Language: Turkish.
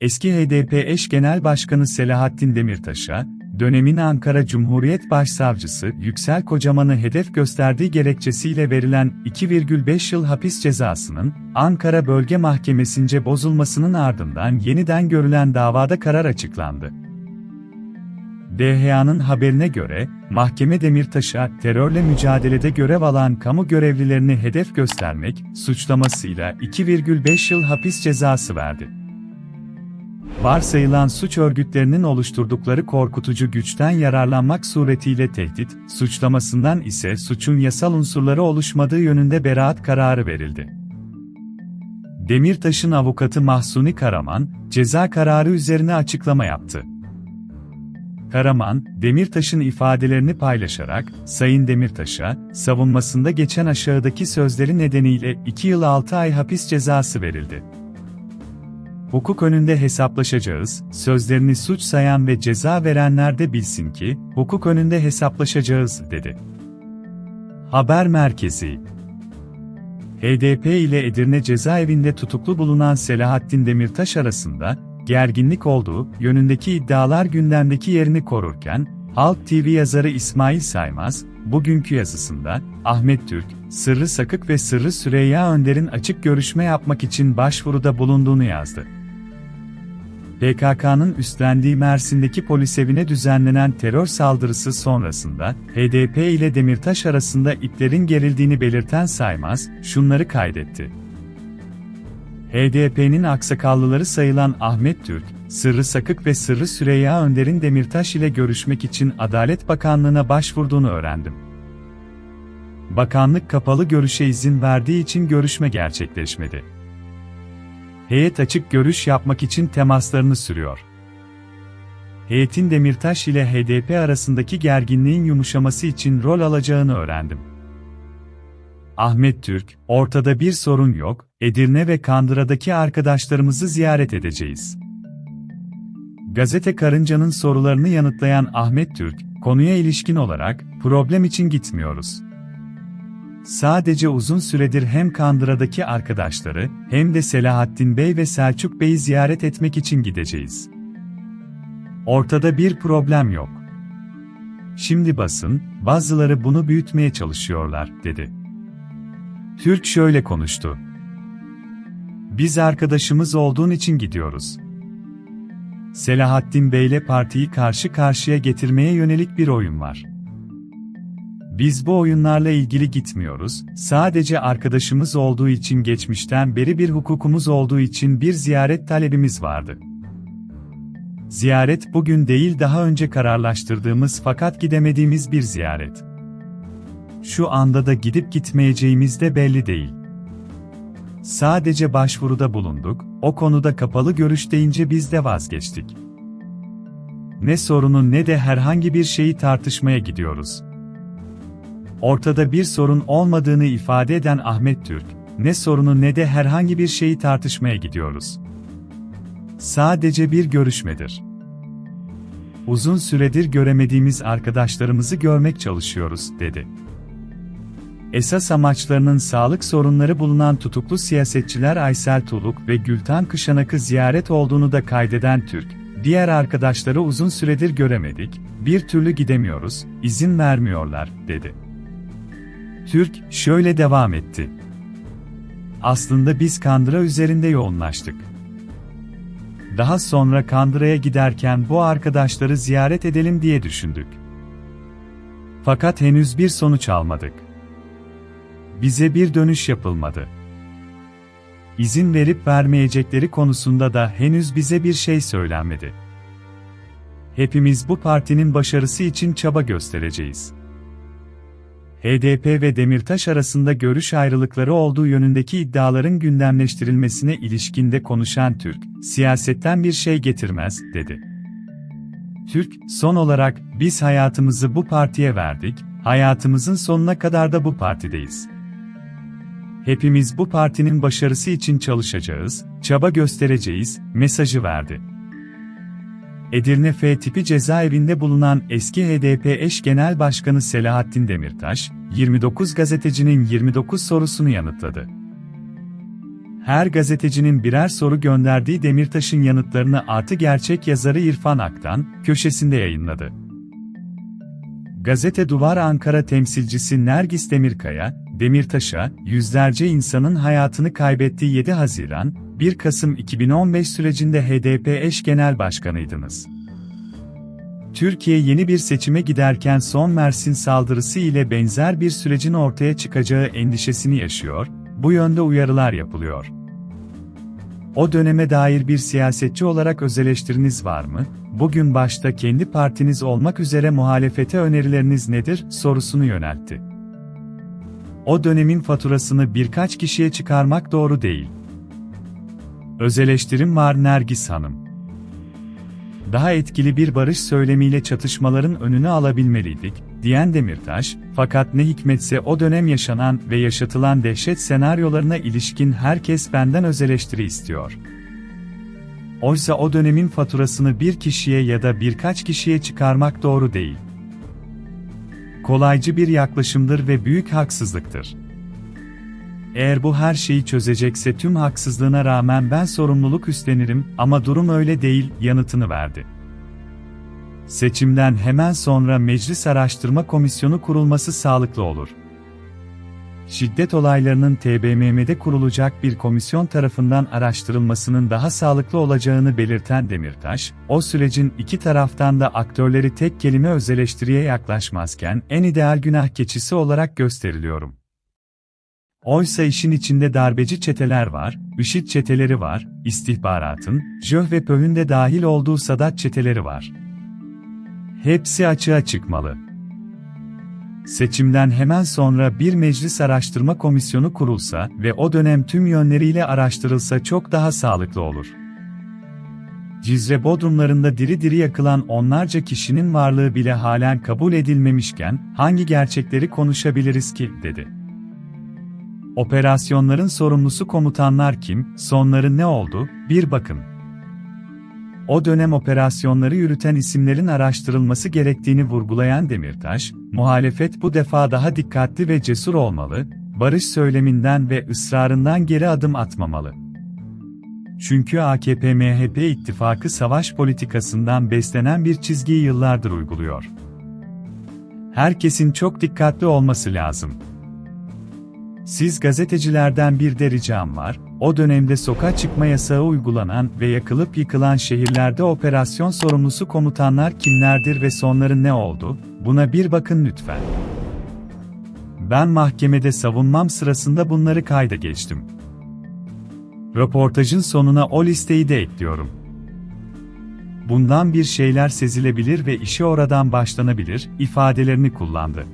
eski HDP eş genel başkanı Selahattin Demirtaş'a, dönemin Ankara Cumhuriyet Başsavcısı Yüksel Kocaman'ı hedef gösterdiği gerekçesiyle verilen 2,5 yıl hapis cezasının, Ankara Bölge Mahkemesi'nce bozulmasının ardından yeniden görülen davada karar açıklandı. DHA'nın haberine göre, mahkeme Demirtaş'a terörle mücadelede görev alan kamu görevlilerini hedef göstermek suçlamasıyla 2,5 yıl hapis cezası verdi. Varsayılan suç örgütlerinin oluşturdukları korkutucu güçten yararlanmak suretiyle tehdit, suçlamasından ise suçun yasal unsurları oluşmadığı yönünde beraat kararı verildi. Demirtaş'ın avukatı Mahsuni Karaman, ceza kararı üzerine açıklama yaptı. Karaman, Demirtaş'ın ifadelerini paylaşarak, Sayın Demirtaş'a, savunmasında geçen aşağıdaki sözleri nedeniyle 2 yıl 6 ay hapis cezası verildi. Hukuk önünde hesaplaşacağız, sözlerini suç sayan ve ceza verenler de bilsin ki, hukuk önünde hesaplaşacağız, dedi. Haber Merkezi HDP ile Edirne cezaevinde tutuklu bulunan Selahattin Demirtaş arasında, gerginlik olduğu yönündeki iddialar gündemdeki yerini korurken, Halk TV yazarı İsmail Saymaz, bugünkü yazısında, Ahmet Türk, Sırrı Sakık ve Sırrı Süreyya Önder'in açık görüşme yapmak için başvuruda bulunduğunu yazdı. PKK'nın üstlendiği Mersin'deki polis evine düzenlenen terör saldırısı sonrasında, HDP ile Demirtaş arasında iplerin gerildiğini belirten Saymaz, şunları kaydetti. HDP'nin aksakallıları sayılan Ahmet Türk, Sırrı Sakık ve Sırrı Süreyya Önder'in Demirtaş ile görüşmek için Adalet Bakanlığı'na başvurduğunu öğrendim. Bakanlık kapalı görüşe izin verdiği için görüşme gerçekleşmedi. Heyet açık görüş yapmak için temaslarını sürüyor. Heyetin Demirtaş ile HDP arasındaki gerginliğin yumuşaması için rol alacağını öğrendim. Ahmet Türk, ortada bir sorun yok, Edirne ve Kandıra'daki arkadaşlarımızı ziyaret edeceğiz. Gazete Karınca'nın sorularını yanıtlayan Ahmet Türk, konuya ilişkin olarak, problem için gitmiyoruz. Sadece uzun süredir hem Kandıra'daki arkadaşları, hem de Selahattin Bey ve Selçuk Bey'i ziyaret etmek için gideceğiz. Ortada bir problem yok. Şimdi basın, bazıları bunu büyütmeye çalışıyorlar, dedi. Türk şöyle konuştu. Biz arkadaşımız olduğun için gidiyoruz. Selahattin Bey'le partiyi karşı karşıya getirmeye yönelik bir oyun var. Biz bu oyunlarla ilgili gitmiyoruz, sadece arkadaşımız olduğu için geçmişten beri bir hukukumuz olduğu için bir ziyaret talebimiz vardı. Ziyaret bugün değil daha önce kararlaştırdığımız fakat gidemediğimiz bir ziyaret. Şu anda da gidip gitmeyeceğimiz de belli değil. Sadece başvuruda bulunduk, o konuda kapalı görüş deyince biz de vazgeçtik. Ne sorunu ne de herhangi bir şeyi tartışmaya gidiyoruz. Ortada bir sorun olmadığını ifade eden Ahmet Türk, ne sorunu ne de herhangi bir şeyi tartışmaya gidiyoruz. Sadece bir görüşmedir. Uzun süredir göremediğimiz arkadaşlarımızı görmek çalışıyoruz, dedi. Esas amaçlarının sağlık sorunları bulunan tutuklu siyasetçiler Aysel Tuluk ve Gülten Kışanak'ı ziyaret olduğunu da kaydeden Türk, diğer arkadaşları uzun süredir göremedik, bir türlü gidemiyoruz, izin vermiyorlar, dedi. Türk, şöyle devam etti. Aslında biz Kandıra üzerinde yoğunlaştık. Daha sonra Kandıra'ya giderken bu arkadaşları ziyaret edelim diye düşündük. Fakat henüz bir sonuç almadık. Bize bir dönüş yapılmadı. İzin verip vermeyecekleri konusunda da henüz bize bir şey söylenmedi. Hepimiz bu partinin başarısı için çaba göstereceğiz. HDP ve Demirtaş arasında görüş ayrılıkları olduğu yönündeki iddiaların gündemleştirilmesine ilişkinde konuşan Türk, siyasetten bir şey getirmez, dedi. Türk, son olarak, biz hayatımızı bu partiye verdik, hayatımızın sonuna kadar da bu partideyiz. Hepimiz bu partinin başarısı için çalışacağız, çaba göstereceğiz, mesajı verdi. Edirne F tipi cezaevinde bulunan eski HDP eş genel başkanı Selahattin Demirtaş, 29 gazetecinin 29 sorusunu yanıtladı. Her gazetecinin birer soru gönderdiği Demirtaş'ın yanıtlarını artı gerçek yazarı İrfan Aktan, köşesinde yayınladı. Gazete Duvar Ankara temsilcisi Nergis Demirkaya, Demirtaş'a, yüzlerce insanın hayatını kaybettiği 7 Haziran, 1 Kasım 2015 sürecinde HDP eş genel başkanıydınız. Türkiye yeni bir seçime giderken son Mersin saldırısı ile benzer bir sürecin ortaya çıkacağı endişesini yaşıyor, bu yönde uyarılar yapılıyor. O döneme dair bir siyasetçi olarak öz eleştiriniz var mı? Bugün başta kendi partiniz olmak üzere muhalefete önerileriniz nedir sorusunu yöneltti. O dönemin faturasını birkaç kişiye çıkarmak doğru değil. Öz eleştirim var Nergis Hanım. Daha etkili bir barış söylemiyle çatışmaların önünü alabilmeliydik, diyen Demirtaş, fakat ne hikmetse o dönem yaşanan ve yaşatılan dehşet senaryolarına ilişkin herkes benden öz eleştiri istiyor. Oysa o dönemin faturasını bir kişiye ya da birkaç kişiye çıkarmak doğru değil. Kolaycı bir yaklaşımdır ve büyük haksızlıktır. Eğer bu her şeyi çözecekse tüm haksızlığına rağmen ben sorumluluk üstlenirim ama durum öyle değil yanıtını verdi. Seçimden hemen sonra Meclis Araştırma Komisyonu kurulması sağlıklı olur. Şiddet olaylarının TBMM'de kurulacak bir komisyon tarafından araştırılmasının daha sağlıklı olacağını belirten Demirtaş, o sürecin iki taraftan da aktörleri tek kelime öz eleştiriye yaklaşmazken en ideal günah keçisi olarak gösteriliyorum. Oysa işin içinde darbeci çeteler var, IŞİD çeteleri var, istihbaratın, JÖH ve PÖH'ün de dahil olduğu Sadat çeteleri var. Hepsi açığa çıkmalı. Seçimden hemen sonra bir meclis araştırma komisyonu kurulsa ve o dönem tüm yönleriyle araştırılsa çok daha sağlıklı olur. Cizre bodrumlarında diri diri yakılan onlarca kişinin varlığı bile halen kabul edilmemişken hangi gerçekleri konuşabiliriz ki, dedi. Operasyonların sorumlusu komutanlar kim, sonları ne oldu, bir bakın. O dönem operasyonları yürüten isimlerin araştırılması gerektiğini vurgulayan Demirtaş, muhalefet bu defa daha dikkatli ve cesur olmalı, barış söyleminden ve ısrarından geri adım atmamalı. Çünkü AKP-MHP ittifakı savaş politikasından beslenen bir çizgiyi yıllardır uyguluyor. Herkesin çok dikkatli olması lazım. Siz gazetecilerden bir de ricam var, o dönemde sokağa çıkma yasağı uygulanan ve yakılıp yıkılan şehirlerde operasyon sorumlusu komutanlar kimlerdir ve sonları ne oldu, buna bir bakın lütfen. Ben mahkemede savunmam sırasında bunları kayda geçtim. Röportajın sonuna o listeyi de ekliyorum. Bundan bir şeyler sezilebilir ve işe oradan başlanabilir ifadelerini kullandı.